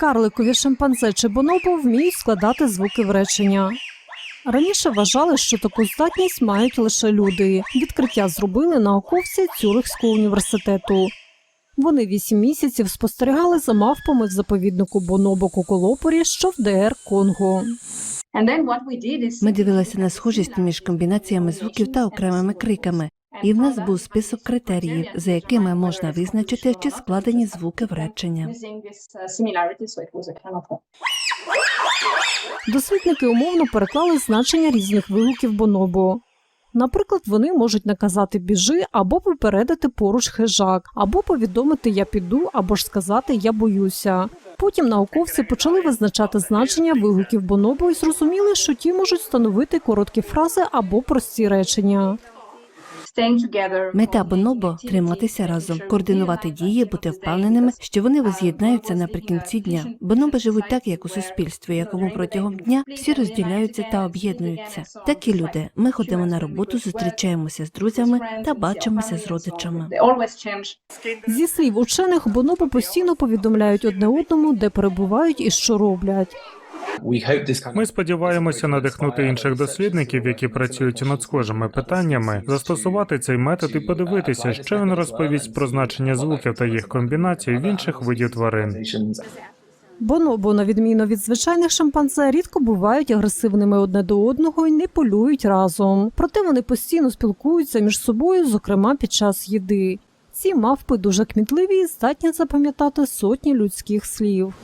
Карликові шимпанзе чи бонобо вміють складати звуки в речення. Раніше вважали, що таку здатність мають лише люди. Відкриття зробили науковці Цюрихського університету. Вони вісім місяців спостерігали за мавпами в заповіднику Бонобо Куколопорі, що в ДР Конго. Ми дивилися на схожість між комбінаціями звуків та окремими криками, і в нас був список критеріїв, за якими можна визначити, чи складені звуки в речення. Дослідники умовно переклали значення різних вигуків бонобо. Наприклад, вони можуть наказати біжи або попередити поруч хижак, або повідомити я піду, або ж сказати я боюся. Потім науковці почали визначати значення вигуків бонобо і зрозуміли, що ті можуть становити короткі фрази або прості речення. Мета бонобо триматися разом, координувати дії, бути впевненими, що вони воз'єднаються наприкінці дня. Бонобо живуть так, як у суспільстві, якому протягом дня всі розділяються та об'єднуються. Так і люди. Ми ходимо на роботу, зустрічаємося з друзями та бачимося з родичами. Зі слів учених, бонобо постійно повідомляють одне одному, де перебувають і що роблять. Ми сподіваємося надихнути інших дослідників, які працюють над схожими питаннями, застосувати цей метод і подивитися, що він розповість про значення звуків та їх комбінацій в інших видів тварин. Бонобо, на відміну від звичайних шимпанзе, рідко бувають агресивними одне до одного і не полюють разом. Проте вони постійно спілкуються між собою, зокрема під час їди. Ці мавпи дуже кмітливі і здатні запам'ятати сотні людських слів.